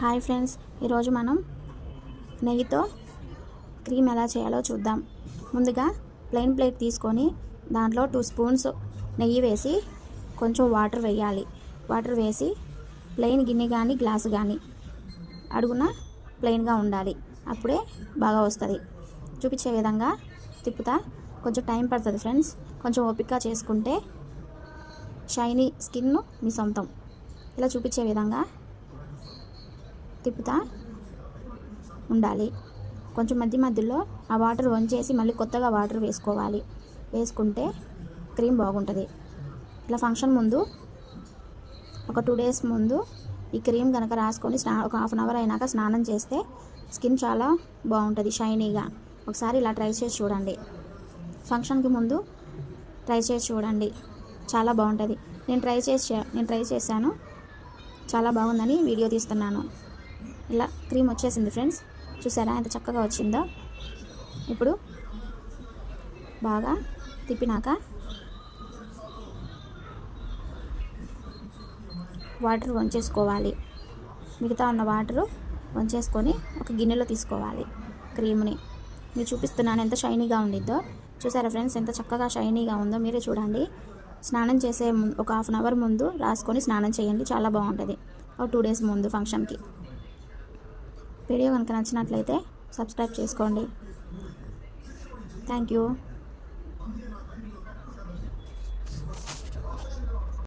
Hi friends ఈరోజు మనం నెయ్యితో క్రీమ్ ఎలా చేయాలో చూద్దాం. ముందుగా ప్లెయిన్ ప్లేట్ తీసుకొని దాంట్లో టూ స్పూన్స్ నెయ్యి వేసి కొంచెం వాటర్ వేయాలి. వాటర్ వేసి ప్లెయిన్ గిన్నె కానీ గ్లాసు కానీ అడుగున ప్లెయిన్గా ఉండాలి. అప్పుడే బాగా వస్తుంది. చూపించే విధంగా తిప్పుతా. కొంచెం టైం పడుతుంది ఫ్రెండ్స్. కొంచెం ఓపిక చేసుకుంటే షైనీ స్కిన్ మీ సొంతం. ఇలా చూపించే విధంగా తిప్పుతా ఉండాలి. కొంచెం మధ్య మధ్యలో ఆ వాటర్ వంచేసి మళ్ళీ కొత్తగా వాటర్ వేసుకోవాలి. వేసుకుంటే క్రీమ్ బాగుంటుంది. ఇలా ఫంక్షన్ ముందు ఒక టూ డేస్ ముందు ఈ క్రీమ్ కనుక రాసుకొని స్నా ఒక హాఫ్ అన్ అవర్ అయినాక స్నానం చేస్తే స్కిన్ చాలా బాగుంటుంది షైనీగా. ఒకసారి ఇలా ట్రై చేసి చూడండి. ఫంక్షన్కి ముందు ట్రై చేసి చూడండి. చాలా బాగుంటుంది. నేను ట్రై చేసి నేను ట్రై చేశాను. చాలా బాగుందని వీడియో తీస్తున్నాను. ఇలా క్రీమ్ వచ్చేసింది ఫ్రెండ్స్. చూసారా? ఎంత చక్కగా వచ్చిందో. ఇప్పుడు బాగా తిప్పినాక వాటర్ వంచేసుకోవాలి. మిగతా ఉన్న వాటరు వంచేసుకొని ఒక గిన్నెలో తీసుకోవాలి క్రీమ్ని. మీరు చూపిస్తున్నాను ఎంత షైనీగా ఉండిద్దో. చూసారా ఫ్రెండ్స్? ఎంత చక్కగా షైనీగా ఉందో మీరే చూడండి. స్నానం చేసే ఒక హాఫ్ అన్ అవర్ ముందు రాసుకొని స్నానం చేయండి. చాలా బాగుంటుంది. ఒక టూ డేస్ ముందు ఫంక్షన్కి. వీడియో కనుక నచ్చినట్లయితే సబ్స్క్రైబ్ చేసుకోండి. Thank you.